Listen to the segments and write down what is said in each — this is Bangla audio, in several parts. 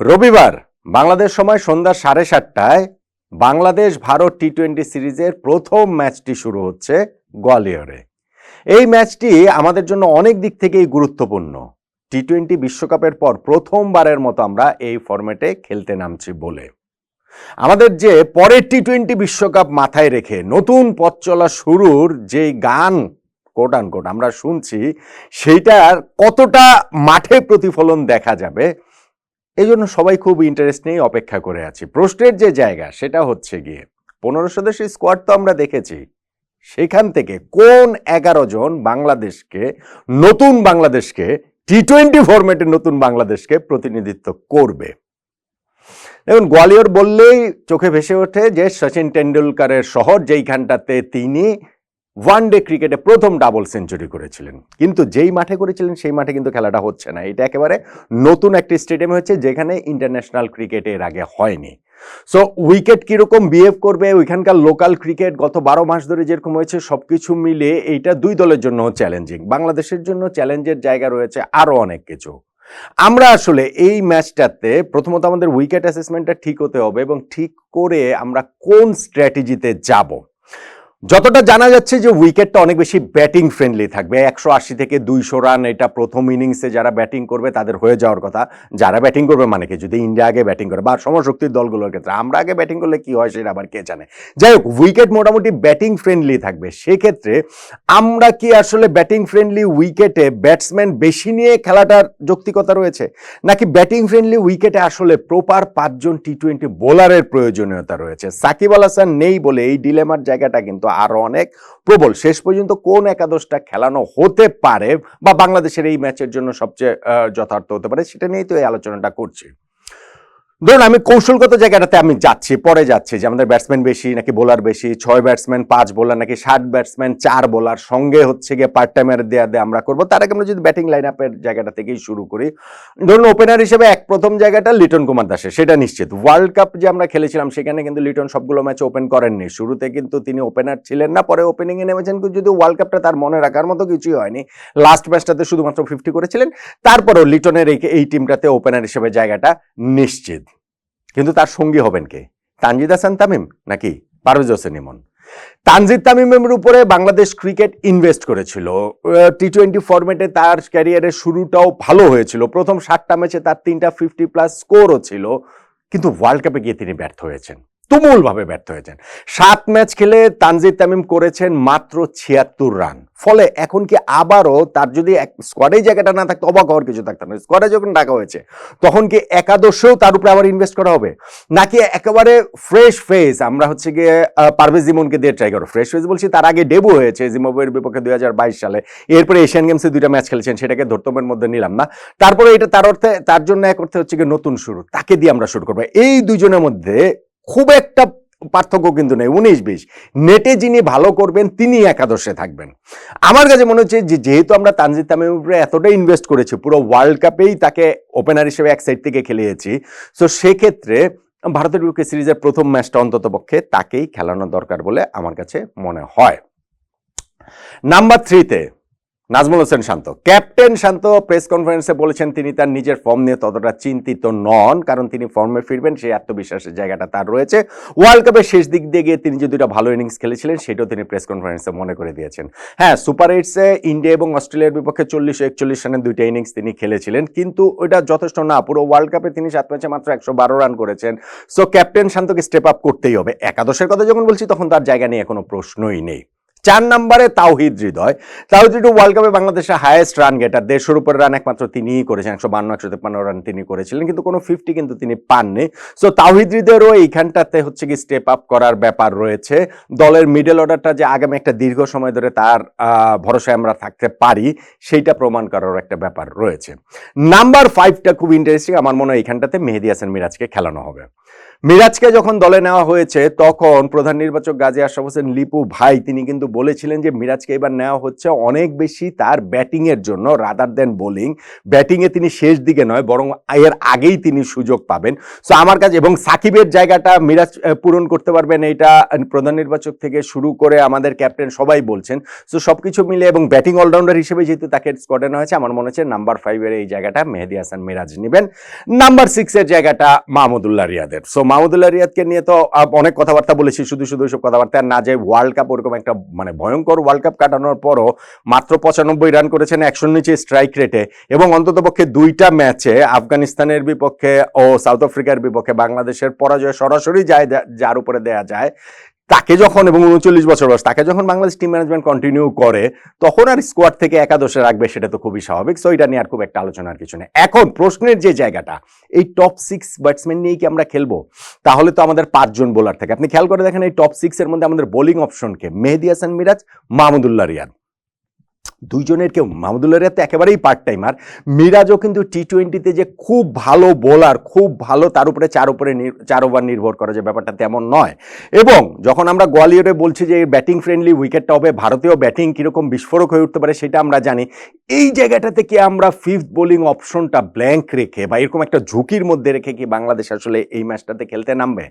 রবিবার, বাংলাদেশ সময় সন্ধ্যা সাড়ে সাতটায় বাংলাদেশ ভারত টি টোয়েন্টি সিরিজের প্রথম ম্যাচটি শুরু হচ্ছে গোয়ালিয়রে। এই ম্যাচটি আমাদের জন্য অনেক দিক থেকেই গুরুত্বপূর্ণ। টি টোয়েন্টি বিশ্বকাপের পর প্রথমবারের মতো আমরা এই ফরম্যাটে খেলতে নামছি বলে। আমাদের যে পরের টি টোয়েন্টি বিশ্বকাপ মাথায় রেখে নতুন পথ চলা শুরুর যে গান কোট আনকোট আমরা শুনছি, সেইটার কতটা মাঠে প্রতিফলন দেখা যাবে এই জন্য সবাই খুব ইন্টারেস্ট নিয়ে অপেক্ষা করে আছি। প্রশ্নের যে জায়গা, সেটা হচ্ছে গিয়ে পনেরো সদস্যের স্কোয়াড তো আমরা দেখেছি। সেখান থেকে কোন এগারো জন বাংলাদেশকে, নতুন বাংলাদেশকে টি টোয়েন্টি ফরম্যাটে নতুন বাংলাদেশকে প্রতিনিধিত্ব করবে? দেখুন, গোয়ালিয়র বললেই চোখে ভেসে ওঠে যে, সচিন টেন্ডুলকারের শহর, যেইখানটাতে তিনি ওয়ান ডে ক্রিকেটে প্রথম ডাবল সেঞ্চুরি করেছিলেন। কিন্তু যেই মাঠে করেছিলেন, সেই মাঠে কিন্তু খেলাটা হচ্ছে না। এটা একেবারে নতুন একটি স্টেডিয়াম হচ্ছে যেখানে ইন্টারন্যাশনাল ক্রিকেট এর আগে হয়নি। সো উইকেট কীরকম বিহেভ করবে, ওইখানকার লোকাল ক্রিকেট গত বারো মাস ধরে যেরকম হয়েছে সব কিছু মিলে এইটা দুই দলের জন্য চ্যালেঞ্জিং বাংলাদেশের জন্য চ্যালেঞ্জের জায়গা রয়েছে আরও অনেক কিছু। আমরা আসলে এই ম্যাচটাতে প্রথমত আমাদের উইকেট অ্যাসেসমেন্টটা ঠিক হতে হবে এবং ঠিক করে আমরা কোন স্ট্র্যাটেজিতে যাব। যতটা জানা যাচ্ছে যে উইকেটটা অনেক বেশি ব্যাটিং ফ্রেন্ডলি থাকবে। একশো আশি থেকে দুইশো রান এটা প্রথম ইনিংসে যারা ব্যাটিং করবে তাদের হয়ে যাওয়ার কথা। যারা ব্যাটিং করবে মানে কি? যদি ইন্ডিয়া আগে ব্যাটিং করে বা সমশক্তির দলগুলোর ক্ষেত্রে। আমরা আগে ব্যাটিং করলে কি হয় সেটা আবার কে জানে? যাই হোক, উইকেট মোটামুটি ব্যাটিং ফ্রেন্ডলি থাকবে। সেক্ষেত্রে আমরা কি আসলে ব্যাটিং ফ্রেন্ডলি উইকেটে ব্যাটসম্যান বেশি নিয়ে খেলাটার যৌক্তিকতা রয়েছে? নাকি ব্যাটিং ফ্রেন্ডলি উইকেটে আসলে প্রপার পাঁচজন টি টোয়েন্টি বোলারের প্রয়োজনীয়তা রয়েছে? সাকিব আল হাসান নেই বলে এই ডিলেমার জায়গাটা কিন্তু আরও অনেক প্রবল। শেষ পর্যন্ত কোন একাদশটা খেলানো হতে পারে বা বাংলাদেশের এই ম্যাচের জন্য সবচেয়ে যথার্থ হতে পারে, সেটা নিয়েই তো এই আলোচনাটা করছি। ধরুন, আমি কৌশলগত জায়গাটাতে আমি যাচ্ছি, পরে যাচ্ছি, যে আমাদের ব্যাটসম্যান বেশি, নাকি বোলার বেশি, ছয় ব্যাটসম্যান পাঁচ বোলার নাকি ষাট ব্যাটসম্যান চার বোলার সঙ্গে হচ্ছে গিয়ে পার্ট টাইমের দেয়া দিয়ে আমরা করব। তার আগে আমরা যদি ব্যাটিং লাইন আপের জায়গাটা থেকেই শুরু করি। ধরুন ওপেনার হিসেবে এক প্রথম জায়গাটা লিটন কুমার দাসের, সেটা নিশ্চিত। ওয়ার্ল্ড কাপ যে আমরা খেলেছিলাম, সেখানে কিন্তু লিটন সবগুলো ম্যাচ ওপেন করেননি। শুরুতে কিন্তু তিনি ওপেনার ছিলেন না, পরে ওপেনিংয়ে নেমেছেন কিন্তু যদি ওয়ার্ল্ড কাপটা তার মনে রাখার মতো কিছুই হয়নি। লাস্ট ম্যাচটাতে শুধুমাত্র ফিফটি করেছিলেন, তারপরেও লিটনের এই এই টিমটাতে ওপেনার হিসেবে জায়গাটা নিশ্চিত। কিন্তু তার সঙ্গী হবেন কে? তানজিদ হাসান তামিম নাকি? পারভেজ হোসেন ইমন। তানজিদ তামিমের উপরে বাংলাদেশ ক্রিকেট ইনভেস্ট করেছিল। টি টোয়েন্টি ফরম্যাটে তার ক্যারিয়ারের শুরুটাও ভালো হয়েছিল। প্রথম সাতটা ম্যাচে তার তিনটা ফিফটি প্লাস স্কোরও ছিল। কিন্তু ওয়ার্ল্ড কাপে গিয়ে তিনি ব্যর্থ হয়েছেন। তুমুলভাবে ব্যর্থ হয়েছেন। সাত ম্যাচ খেলে তানজিদ তামিম করেছেন মাত্র ছিয়াত্তর রান। ফলে এখন কি আবারও তার যদি এক স্কোয়াডেই জায়গাটা না থাকতো, অবাক হওয়ার কিছু থাকতো না। স্কোয়াডে যখন ডাকা হয়েছে, তখন কি একাদশেও তার উপরে আবার ইনভেস্ট করা হবে? নাকি একেবারে ফ্রেশ ফেস আমরা হচ্ছে গিয়ে পারভেজ জিমনকে দিয়ে ট্রাই করো ফ্রেশ ফেস বলছি, তার আগে ডেবু হয়েছে জিম্বাবুয়ের বিপক্ষে দুই হাজার বাইশ সালে। এরপরে এশিয়ান গেমসে দুইটা ম্যাচ খেলেছেন, সেটাকে ধর্তমের মধ্যে নিলাম না। তারপরে এটা তার অর্থে, তার জন্য এক অর্থে হচ্ছে গিয়ে নতুন শুরু। তাকে দিয়ে আমরা শুরু করব। এই দুজনের মধ্যে খুব একটা পার্থক্য কিন্তু নেই, উনিশ বিশ। নেটে যিনি ভালো করবেন, তিনি একাদশে থাকবেন। আমার কাছে মনে হচ্ছে যে, যেহেতু আমরা তানজিদ তামিমের উপরে এতটাই ইনভেস্ট করেছি, পুরো ওয়ার্ল্ড কাপেই তাকে ওপেনার হিসেবে এক সাইড থেকে খেলিয়েছি সো সেক্ষেত্রে ভারতের বিপক্ষে সিরিজের প্রথম ম্যাচটা অন্তত পক্ষে তাকেই খেলানো দরকার বলে আমার কাছে মনে হয়। নাম্বার থ্রিতে নাজমুল হোসেন শান্ত। ক্যাপ্টেন শান্ত প্রেস কনফারেন্সে বলেছেন তিনি তার নিজের ফর্ম নিয়ে ততটা চিন্তিত নন, কারণ তিনি ফর্মে ফিরবেন, সেই আত্মবিশ্বাসের জায়গাটা তার রয়েছে। ওয়ার্ল্ড কাপের শেষ দিক দিয়ে গিয়ে তিনি যে দুটা ভালো ইনিংস খেলেছিলেন, সেটাও তিনি প্রেস কনফারেন্সে মনে করে দিয়েছেন। হ্যাঁ সুপার এইটসে ইন্ডিয়া এবং অস্ট্রেলিয়ার বিপক্ষে চল্লিশ একচল্লিশ রানের দুইটা ইনিংস তিনি খেলেছিলেন, কিন্তু ওইটা যথেষ্ট না। পুরো ওয়ার্ল্ড কাপে তিনি সাত ম্যাচে মাত্র একশো বারো রান করেছেন। সো ক্যাপ্টেন শান্তকে স্টেপ আপ করতেই হবে। একাদশের কথা যখন বলছি, তখন তার জায়গা নিয়ে কোনো প্রশ্নই নেই। চার নম্বরে তাওহিদ হৃদয়। তাওহিদ হৃদয় ওয়ার্ল্ড কাপে বাংলাদেশের হায়েস্ট রান গেটার দেড়শোর উপরে রান একমাত্র তিনিই করেছেন, একশো বান্ন, একশো তেপান্ন রান তিনি করেছিলেন, কিন্তু কোনো ফিফটি কিন্তু তিনি পাননি। সো তাওহিদ হৃদয়েরও এইখানটাতে হচ্ছে কি স্টেপ আপ করার ব্যাপার রয়েছে। দলের মিডল অর্ডারটা যে আগামী একটা দীর্ঘ সময় ধরে তার ভরসায় আমরা থাকতে পারি, সেইটা প্রমাণ করার একটা ব্যাপার রয়েছে। নাম্বার ফাইভটা খুব ইন্টারেস্টিং আমার মনে হয় এইখানটাতে মেহেদি হাসান মিরাজকে খেলানো হবে। মিরাজকে যখন দলে নেওয়া হয়েছে, তখন প্রধান নির্বাচক গাজী আশরাফ হোসেন, লিপু ভাই, তিনি কিন্তু বলেছিলেন যে মিরাজকে এবার নেওয়া হচ্ছে অনেক বেশি তার ব্যাটিং এর জন্য রাদার দেন বোলিং ব্যাটিং এ তিনি শেষ দিকে নয়, বরং এর আগেই তিনি সুযোগ পাবেন। সো আমার কাছে এবং সাকিবের জায়গাটা মিরাজ পূরণ করতে পারবেন এটা প্রধান নির্বাচক থেকে শুরু করে আমাদের ক্যাপ্টেন সবাই বলছেন। সো সব কিছু মিলে এবং ব্যাটিং অলরাউন্ডার হিসেবে যেহেতু তাকে স্কোয়াডে নেওয়া হয়েছে, আমার মনে হচ্ছে নাম্বার ফাইভের এই জায়গাটা মেহেদি হাসান মিরাজ নেবেন। নাম্বার সিক্সের জায়গাটা মাহমুদুল্লাহ রিয়াদের। সো মাহমুদুল্লাহ রিয়াদকে নিয়ে তো অনেক কথাবার্তা বলেছি, শুধু শুধু সব কথাবার্তা না, যে ওয়ার্ল্ড কাপ ওরকম একটা মানে ভয়ঙ্কর ওয়ার্ল্ড কাপ কাটানোর পরও মাত্র পঁচানব্বই রান করেছেন একশো নিচে স্ট্রাইক রেটে এবং অন্ততপক্ষে দুইটা ম্যাচে আফগানিস্তানের বিপক্ষে ও সাউথ আফ্রিকার বিপক্ষে বাংলাদেশের পরাজয় সরাসরি যায় যার উপরে দেয়া যায়। তাকে যখন এবং উনচল্লিশ বছর বয়স, তাকে যখন বাংলাদেশ টিম ম্যানেজমেন্ট কন্টিনিউ করে, তখন আর স্কোয়াড থেকে একাদশে রাখবে সেটা তো খুবই স্বাভাবিক। সো এটা নিয়ে আর খুব একটা আলোচনার কিছু নেই। এখন প্রশ্নের যে জায়গাটা, এই টপ সিক্স ব্যাটসম্যান নিয়েই কি আমরা খেলব? তাহলে তো আমাদের পাঁচজন বোলার থাকে। আপনি খেয়াল করে দেখেন, এই টপ সিক্সের মধ্যে আমাদের বোলিং অপশনকে মেহেদি হাসান মিরাজ, মাহমুদুল্লাহ রিয়াদ। দুইজনের কেউ মাহমুদুল্লাহ রিয়াদ তো একেবারেই পার্ট টাইমার মিরাজও কিন্তু টি টোয়েন্টিতে যে খুব ভালো বোলার খুব ভালো, তার উপরে চার উপরে চার ওভার নির্ভর করে যে ব্যাপারটা তেমন নয়। এবং যখন আমরা গোয়ালিয়রে বলছি যে ব্যাটিং ফ্রেন্ডলি উইকেটটা হবে, ভারতীয় ব্যাটিং কীরকম বিস্ফোরক হয়ে উঠতে পারে সেটা আমরা জানি। এই জায়গাটা থেকে আমরা ফিফথ বোলিং অপশনটা ব্ল্যাঙ্ক রেখে বা এরকম একটা ঝুঁকির মধ্যে রেখে কি বাংলাদেশ আসলে এই ম্যাচটাতে খেলতে নামবে?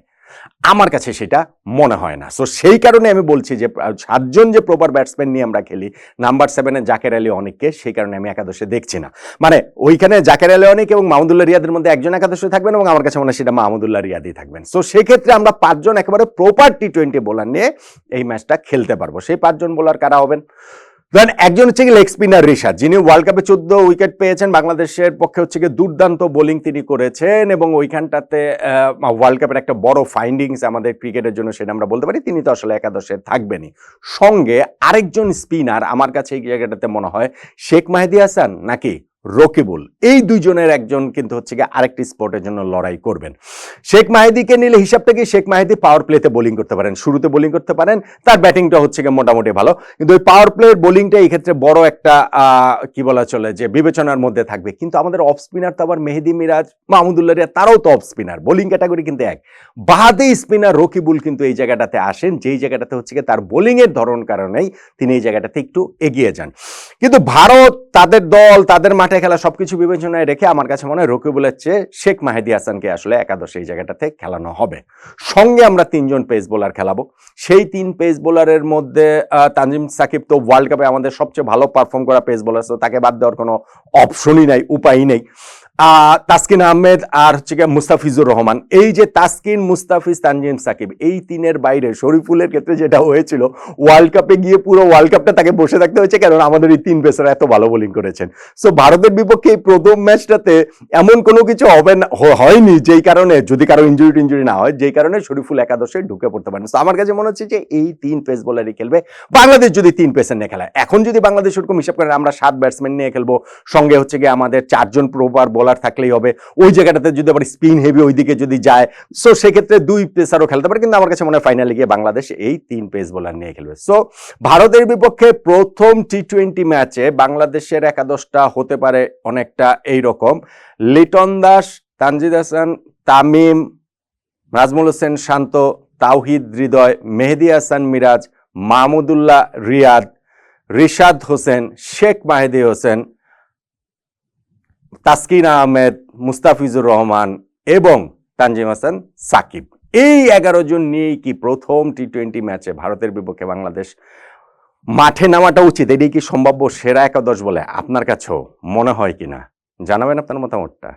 আমার কাছে সেটা মনে হয় না। সো সেই কারণে আমি বলছি যে সাতজন যে প্রপার ব্যাটসম্যান নিয়ে আমরা খেলি নাম্বার সেভেনে জাকের আলী অনেককে, সেই কারণে আমি একাদশে দেখছি না। মানে ওইখানে জাকের আলী অনেক এবং মাহমুদুল্লাহ রিয়াদের মধ্যে একজন একাদশে থাকবেন এবং আমার কাছে মনে হয় সেটা মাহমুদুল্লাহ রিয়াদই থাকবেন। সো সেক্ষেত্রে আমরা পাঁচজন একেবারে প্রপার টি টোয়েন্টি বোলার নিয়ে এই ম্যাচটা খেলতে পারব। সেই পাঁচজন বোলার কারা হবেন? ধরেন একজন হচ্ছে কি লেগ স্পিনার রিশাদ, যিনি ওয়ার্ল্ড কাপে চোদ্দ উইকেট পেয়েছেন, বাংলাদেশের পক্ষে হচ্ছে গিয়ে দুর্দান্ত বোলিং তিনি করেছেন এবং ওইখানটাতে ওয়ার্ল্ড কাপের একটা বড় ফাইন্ডিংস আমাদের ক্রিকেটের জন্য সেটা আমরা বলতে পারি, তিনি তো আসলে একাদশে থাকবেনই। সঙ্গে আরেকজন স্পিনার আমার কাছে এই জায়গাটাতে মনে হয়, শেখ মাহেদি হাসান নাকি? রকিবুল। এই দুইজনের একজন কিন্তু হচ্ছে গিয়ে আরেকটি স্পটের জন্য লড়াই করবেন। শেখ মাহেদিকে নিলে হিসাবটা কি শেখ মাহেদি পাওয়ার প্লেতে বোলিং করতে পারেন। শুরুতে বোলিং করতে পারেন, তার ব্যাটিংটা হচ্ছে গিয়ে মোটামুটি ভালো। কিন্তু ওই পাওয়ার প্লের বোলিংটা এই ক্ষেত্রে বড় একটা কি বলা চলে, যে বিবেচনার মধ্যে থাকবে। কিন্তু আমাদের অফ স্পিনার তো আবার মেহেদি মিরাজ, মাহমুদুল্লাহ তারাও তো অফ স্পিনার বোলিং ক্যাটাগরি কিন্তু এক। বাদে স্পিনার রকিবুল কিন্তু এই জায়গাটাতে আসেন, যেই জায়গাটাতে হচ্ছে গিয়ে তার বোলিংয়ের ধরন কারণেই তিনি এই জায়গাটাতে একটু এগিয়ে যান। কিন্তু ভারত, তাদের দল, তাদের মাঠে খেলা সবকিছু বিবেচনায় রেখে আমার কাছে মনে হয় রকিবুলের চেয়ে শেখ মাহেদি হাসানকে আসলে একাদশে এই জায়গাটাতে খেলানো হবে। সঙ্গে আমরা তিনজন পেস বোলার খেলাবো। সেই তিন পেস বোলারের মধ্যে তানজিম সাকিব তো ওয়ার্ল্ড কাপে আমাদের সবচেয়ে ভালো পারফর্ম করা পেস বোলার তো তাকে বাদ দেওয়ার কোনো অপশনই নাই, উপায়ই নেই। তাসকিন আহমেদ আর হচ্ছে গিয়ে মুস্তাফিজুর রহমান। এই যে তাসকিন, মুস্তাফিজ, তানজিম সাকিব, এই তিনের বাইরে শরীফুলের ক্ষেত্রে যেটা হয়েছিল ওয়ার্ল্ড কাপে গিয়ে পুরো ওয়ার্ল্ড কাপটা তাকে বসে থাকতে হয়েছে কারণ আমাদের এই তিন পেসার এত ভালো বোলিং করেছেন। সো ভারতের বিপক্ষে এই প্রথম ম্যাচটাতে এমন কোনো কিছু হবে হয়নি, যেই কারণে, যদি কারও ইঞ্জুরি টিঞ্জুরি না হয়, যেই কারণে শরীফুল একাদশে ঢুকে পড়তে পারেন। তো আমার কাছে মনে হচ্ছে যে এই তিন পেস বোলারই খেলবে। বাংলাদেশ যদি তিন পেসার নিয়ে খেলায়, এখন যদি বাংলাদেশ ওরকম হিসাব করে আমরা সাত ব্যাটসম্যান নিয়ে খেলব, সঙ্গে হচ্ছে গিয়ে আমাদের চারজন প্রপার বোলার থাকলেই হবে। ওই জায়গাটাতে যদি আবার স্পিন হেভি ওইদিকে যদি যায় সো সেক্ষেত্রে দুই পেসারও খেলতে পারে। কিন্তু আমার কাছে মনে হয় ফাইনালে গিয়ে বাংলাদেশ এই তিন পেস বোলার নিয়ে খেলবে। সো ভারতের বিপক্ষে প্রথম টি টোয়েন্টি ম্যাচে বাংলাদেশের একাদশটা হতে পারে অনেকটা এই রকম লিটন দাস, তানজিদ হাসান, তামিম, নাজমুল হোসেন শান্ত, তাওহিদ হৃদয়, মেহেদি হাসান মিরাজ, মাহমুদুল্লাহ রিয়াদ, রিশাদ হোসেন, শেখ মাহেদি হোসেন তাসকিন আহমেদ, মুস্তাফিজুর রহমান এবং তানজিম হাসান সাকিব। এই এগারো জন নিয়েই কি প্রথম টি টোয়েন্টি ম্যাচে ভারতের বিপক্ষে বাংলাদেশ মাঠে নামাটা উচিত? এটাই কি সম্ভাব্য সেরা একাদশ বলে আপনার কাছেও মনে হয় কিনা? জানাবেন আপনার মতামতটা।